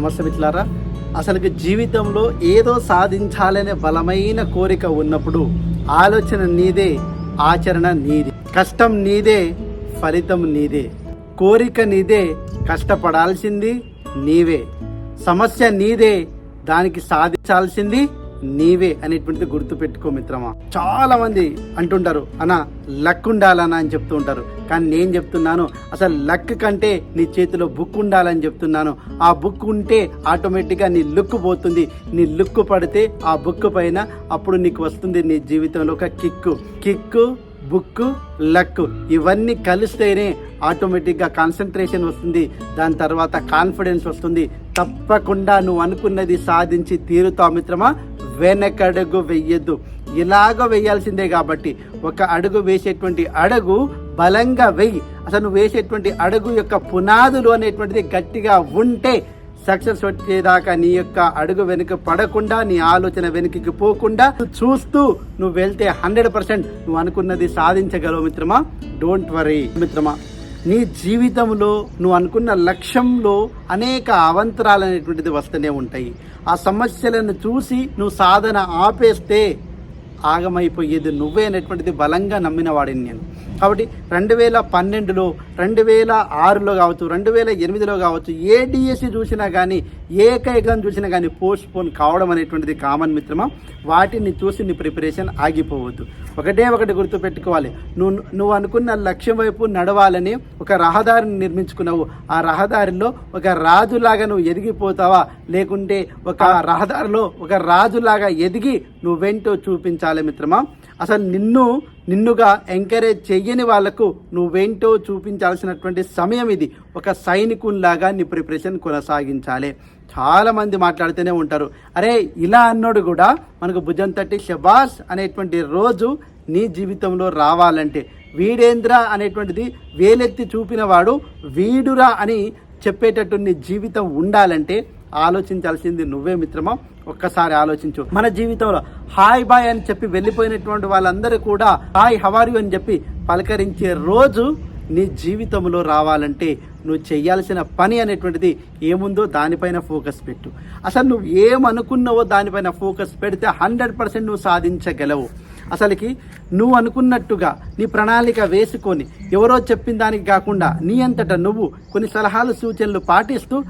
నమస్తే మిత్రులారా అసలుకి జీవితంలో ఏదో సాధించాలనే బలమైన కోరిక ఉన్నప్పుడు ఆలోచన నీదే ఆచరణ నీదే కష్టం నీదే ఫలితం నీదే. కోరిక నీదే కష్టపడాల్సింది నీవే. సమస్య నీదే దానికి సాధించాల్సింది నీవే అనేటువంటిది గుర్తుపెట్టుకో మిత్రమా. చాలా మంది అంటుంటారు అన్న లక్ ఉండాలన్నా అని చెప్తూ ఉంటారు. కానీ నేను చెప్తున్నాను అసలు లక్ కంటే నీ చేతిలో బుక్ ఉండాలని చెప్తున్నాను. ఆ బుక్ ఉంటే ఆటోమేటిక్గా నీ లుక్ పోతుంది. నీ లుక్ పడితే ఆ బుక్ పైన అప్పుడు నీకు వస్తుంది నీ జీవితంలో ఒక కిక్కు కిక్కు బుక్ లక్ ఇవన్నీ కలిస్తేనే ఆటోమేటిక్గా కాన్సన్ట్రేషన్ వస్తుంది. దాని తర్వాత కాన్ఫిడెన్స్ వస్తుంది. తప్పకుండా నువ్వు అనుకున్నది సాధించి తీరుతావు మిత్రమా. వెనకడుగు వెయ్యొద్దు. ఇలాగ వేయాల్సిందే కాబట్టి ఒక అడుగు వేసేటువంటి అడుగు బలంగా వెయ్యి. అసలు నువ్వు వేసేటువంటి అడుగు యొక్క పునాదులు అనేటువంటిది గట్టిగా ఉంటే సక్సెస్ వచ్చేదాకా నీ యొక్క అడుగు వెనుక పడకుండా నీ ఆలోచన వెనుకకి పోకుండా చూస్తూ నువ్వు వెళ్తే హండ్రెడ్ పర్సెంట్ నువ్వు అనుకున్నది సాధించగలవు మిత్రమా? డోంట్ వరీ మిత్రమా. నీ జీవితంలో నువ్వు అనుకున్న లక్ష్యంలో అనేక అవంతరాలు అనేటువంటిది వస్తూనే ఉంటాయి. ఆ సమస్యలను చూసి నువ్వు సాధన ఆపేస్తే ఆగమైపోయేది నువ్వే అనేటువంటిది బలంగా నమ్మిన వాడిని నేను. కాబట్టి రెండు వేల పన్నెండులో రెండు వేల ఆరులో కావచ్చు రెండు వేల ఎనిమిదిలో కావచ్చు ఏ డిఎస్సి చూసినా కానీ ఏ చూసినా కానీ పోస్ట్ పోన్ కావడం అనేటువంటిది కామన్ మిత్రమా? వాటిని చూసి నీ ప్రిపరేషన్ ఆగిపోవద్దు. ఒకటే ఒకటి గుర్తుపెట్టుకోవాలి నువ్వు నువ్వు అనుకున్న లక్ష్యం వైపు నడవాలని ఒక రహదారిని నిర్మించుకున్నావు. ఆ రహదారిలో ఒక రాజులాగా నువ్వు ఎదిగిపోతావా? లేకుంటే ఒక రహదారిలో ఒక రాజులాగా ఎదిగి నువ్వెంటో చూపించాలి. మిత్రమా? అసలు నిన్ను నిన్నుగా ఎంకరేజ్ చెయ్యని వాళ్ళకు నువ్వేంటో చూపించాల్సినటువంటి సమయం ఇది. ఒక సైనికుల్లాగా నీ ప్రిపరేషన్ కొనసాగించాలి. చాలామంది మాట్లాడుతూనే ఉంటారు. అరే ఇలా అన్నోడు కూడా మనకు భుజం తట్టి షబాస్ అనేటువంటి రోజు నీ జీవితంలో రావాలంటే. వీడేంద్ర అనేటువంటిది వేలెత్తి చూపినవాడు వీడురా అని చెప్పేటట్టు నీ జీవితం ఉండాలంటే ఆలోచించాల్సింది నువ్వే మిత్రమా? ఒక్కసారి ఆలోచించు. మన జీవితంలో హాయ్ బాయ్ అని చెప్పి వెళ్ళిపోయినటువంటి వాళ్ళందరూ కూడా హాయ్ హవారు అని చెప్పి పలకరించే రోజు నీ జీవితంలో రావాలంటే నువ్వు చేయాల్సిన పని అనేటువంటిది ఏముందో దానిపైన ఫోకస్ పెట్టు. అసలు నువ్వు ఏమనుకున్నావో దానిపైన ఫోకస్ పెడితే హండ్రెడ్ పర్సెంట్ నువ్వు సాధించగలవు. అసలుకి నువ్వు అనుకున్నట్టుగా నీ ప్రణాళిక వేసుకొని ఎవరో చెప్పిన దానికి కాకుండా నీ అంతటా నువ్వు కొన్ని సలహాలు సూచనలు పాటిస్తూ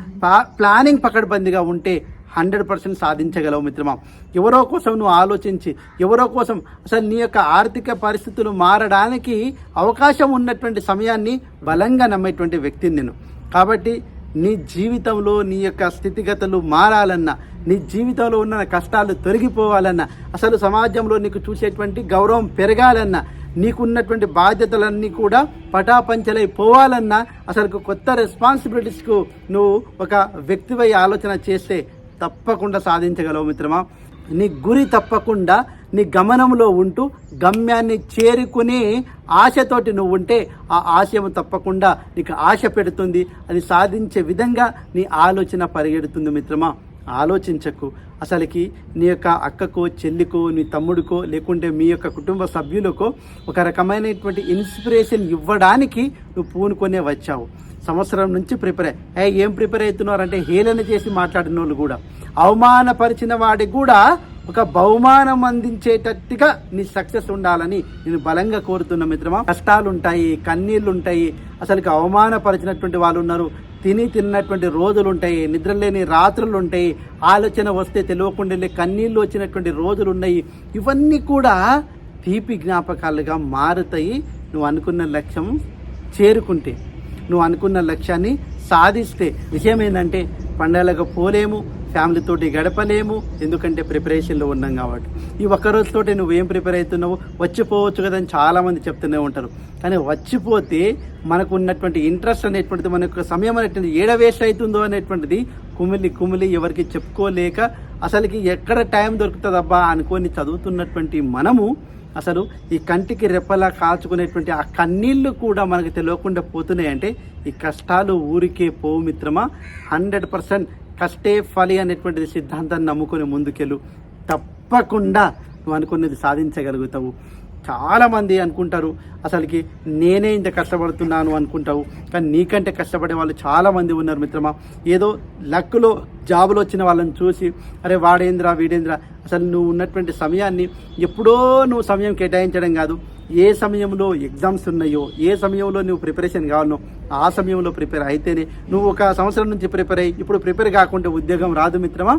ప్లానింగ్ పకడ్బందీగా ఉంటే హండ్రెడ్ పర్సెంట్ సాధించగలవు మిత్రమా. ఎవరో కోసం నువ్వు ఆలోచించి ఎవరో కోసం అసలు నీ యొక్క ఆర్థిక పరిస్థితులు మారడానికి అవకాశం ఉన్నటువంటి సమయాన్ని బలంగా నమ్మేటువంటి వ్యక్తిని నేను. కాబట్టి నీ జీవితంలో నీ యొక్క స్థితిగతులు మారాలన్నా నీ జీవితంలో ఉన్న కష్టాలు తొలగిపోవాలన్నా అసలు సమాజంలో నీకు చూసేటువంటి గౌరవం పెరగాలన్నా నీకున్నటువంటి బాధ్యతలన్నీ కూడా పటాపంచలై పోవాలన్నా అసలు కొత్త రెస్పాన్సిబిలిటీస్కు నువ్వు ఒక వ్యక్తివై ఆలోచన చేస్తే తప్పకుండా సాధించగలవు మిత్రమా. నీ గురి తప్పకుండా నీ గమనంలో ఉంటూ గమ్యాన్ని చేరుకునే ఆశతోటి నువ్వు ఉంటే ఆ ఆశయం తప్పకుండా నీకు ఆశ పెడుతుంది. అది సాధించే విధంగా నీ ఆలోచన పరిగెడుతుంది మిత్రమా. ఆలోచించకు. అసలుకి నీ యొక్క అక్కకో చెల్లికో నీ తమ్ముడికో లేకుంటే మీ యొక్క కుటుంబ సభ్యులకో ఒక రకమైనటువంటి ఇన్స్పిరేషన్ ఇవ్వడానికి నువ్వు పూనుకొనే వచ్చావు. సంవత్సరం నుంచి ప్రిపేర్ అయ్యి. ఏం ప్రిపేర్ అవుతున్నారు అంటే హేళన చేసి మాట్లాడిన వాళ్ళు కూడా. అవమానపరిచిన వాడికి కూడా ఒక బహుమానం అందించేటట్టుగా నీ సక్సెస్ ఉండాలని నేను బలంగా కోరుతున్న మిత్రమా. కష్టాలుంటాయి కన్నీళ్ళుంటాయి అసలుకి అవమానపరిచినటువంటి వాళ్ళు ఉన్నారు తిని తిన్నటువంటి రోజులు ఉంటాయి నిద్రలేని రాత్రులు ఉంటాయి ఆలోచన వస్తే తెలియకుండా కన్నీళ్ళు వచ్చినటువంటి రోజులు ఉన్నాయి ఇవన్నీ కూడా తీపి జ్ఞాపకాలుగా మారుతాయి. నువ్వు అనుకున్న లక్ష్యం చేరుకుంటే. నువ్వు అనుకున్న లక్ష్యాన్ని సాధిస్తే. విషయం ఏంటంటే పండగలకు పోలేము ఫ్యామిలీతోటి గడపలేము ఎందుకంటే ప్రిపరేషన్లో ఉన్నాం కాబట్టి. ఈ ఒక్క నువ్వు నువ్వేం ప్రిపేర్ అవుతున్నావు? వచ్చిపోవచ్చు కదా అని చాలామంది చెప్తూనే ఉంటారు. కానీ వచ్చిపోతే మనకు ఉన్నటువంటి ఇంట్రెస్ట్ అనేటువంటిది మన యొక్క సమయం అనేటువంటిది ఏడ వేస్ట్ అవుతుందో అనేటువంటిది కుమిలి కుమిలి ఎవరికి చెప్పుకోలేక అసలుకి ఎక్కడ టైం దొరుకుతుందబ్బా అనుకొని చదువుతున్నటువంటి మనము అసలు ఈ కంటికి రెప్పలా కాల్చుకునేటువంటి ఆ కన్నీళ్ళు కూడా మనకు తెలియకుండా పోతున్నాయంటే ఈ కష్టాలు ఊరికే పోవు మిత్రమా. హండ్రెడ్ పర్సెంట్ కష్టే ఫలి అనేటువంటిది సిద్ధాంతాన్ని నమ్ముకొని ముందుకెళ్ళు. తప్పకుండా నువ్వు అనుకున్నది సాధించగలుగుతావు. చాలామంది అనుకుంటారు అసలుకి నేనే ఇంత కష్టపడుతున్నాను అనుకుంటావు. కానీ నీకంటే కష్టపడే వాళ్ళు చాలామంది ఉన్నారు మిత్రమా. ఏదో లక్లో జాబులు వచ్చిన వాళ్ళని చూసి అరే వాడేంద్రా వీడేంద్రా? అసలు నువ్వు ఉన్నటువంటి సమయాన్ని ఎప్పుడో నువ్వు సమయం కేటాయించడం కాదు. ఏ సమయంలో ఎగ్జామ్స్ ఉన్నాయో ఏ సమయంలో నువ్వు ప్రిపరేషన్ కావాలనో ఆ సమయంలో ప్రిపేర్ అయితేనే నువ్వు ఒక సంవత్సరం నుంచి ప్రిపేర్ అయ్యి ఇప్పుడు ప్రిపేర్ కాకుండా ఉద్యోగం రాదు మిత్రమా.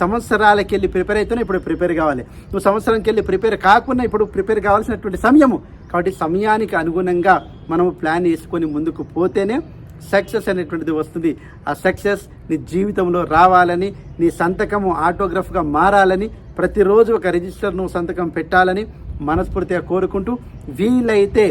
సంవత్సరాలకి వెళ్ళి ప్రిపేర్ అయితేనే ఇప్పుడు ప్రిపేర్ కావాలి. నువ్వు సంవత్సరంకి వెళ్ళి ప్రిపేర్ కాకుండా ఇప్పుడు ప్రిపేర్ కావాల్సినటువంటి సమయము. కాబట్టి సమయానికి అనుగుణంగా మనము ప్లాన్ వేసుకొని ముందుకు పోతేనే సక్సెస్ అనేటువంటిది వస్తుంది. ఆ సక్సెస్ నీ జీవితంలో రావాలని నీ సంతకము ఆటోగ్రాఫ్గా మారాలని ప్రతిరోజు ఒక రిజిస్టర్ నువ్వు సంతకం పెట్టాలని మనస్ఫూర్తిగా కోరుకుంటూ వీలైతే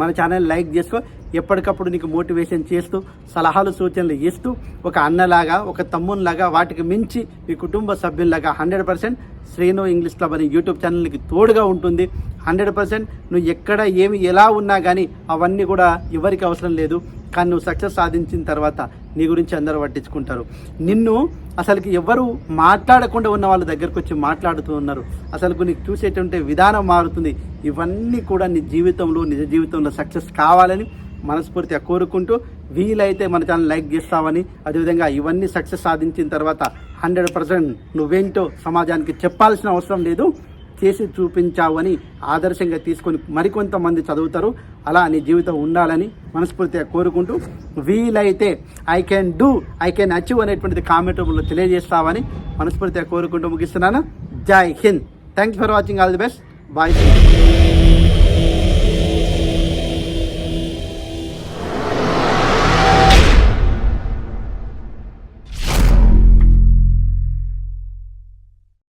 మన ఛానల్ లైక్ చేసుకో ఎప్పటికప్పుడు నీకు మోటివేషన్ చేస్తూ సలహాలు సూచనలు ఇస్తూ ఒక అన్నలాగా ఒక తమ్మునిలాగా వాటికి మించి మీ కుటుంబ సభ్యుల్లాగా hundred percent Srinu English club అనే యూట్యూబ్ ఛానల్కి తోడుగా ఉంటుంది. హండ్రెడ్ పర్సెంట్ నువ్వు ఎక్కడ ఏమి ఎలా ఉన్నా కానీ అవన్నీ కూడా ఎవరికి అవసరం లేదు. కానీ నువ్వు సక్సెస్ సాధించిన తర్వాత నీ గురించి అందరూ పట్టించుకుంటారు. నిన్ను అసలుకి ఎవరు మాట్లాడకుండా ఉన్న వాళ్ళ దగ్గరకు వచ్చి మాట్లాడుతూ ఉన్నారు. అసలు నీకు చూసేటువంటి విధానం మారుతుంది. ఇవన్నీ కూడా నీ జీవితంలో నిజ జీవితంలో సక్సెస్ కావాలని మనస్ఫూర్తిగా కోరుకుంటూ వీలైతే మన ఛానల్ లైక్ చేస్తావని అదేవిధంగా ఇవన్నీ సక్సెస్ సాధించిన తర్వాత హండ్రెడ్ పర్సెంట్ నువ్వేంటో సమాజానికి చెప్పాల్సిన అవసరం లేదు. చేసి చూపించావు అని ఆదర్శంగా తీసుకొని మరికొంతమంది చదువుతారు. అలా నీ జీవితం ఉండాలని మనస్ఫూర్తిగా కోరుకుంటూ వీలైతే I can do I can achieve అనేటువంటిది కామెంట్ రూపంలో తెలియజేస్తావని మనస్ఫూర్తిగా కోరుకుంటూ ముగిస్తున్నాను. Jai Hind. Thank you for watching all the best bye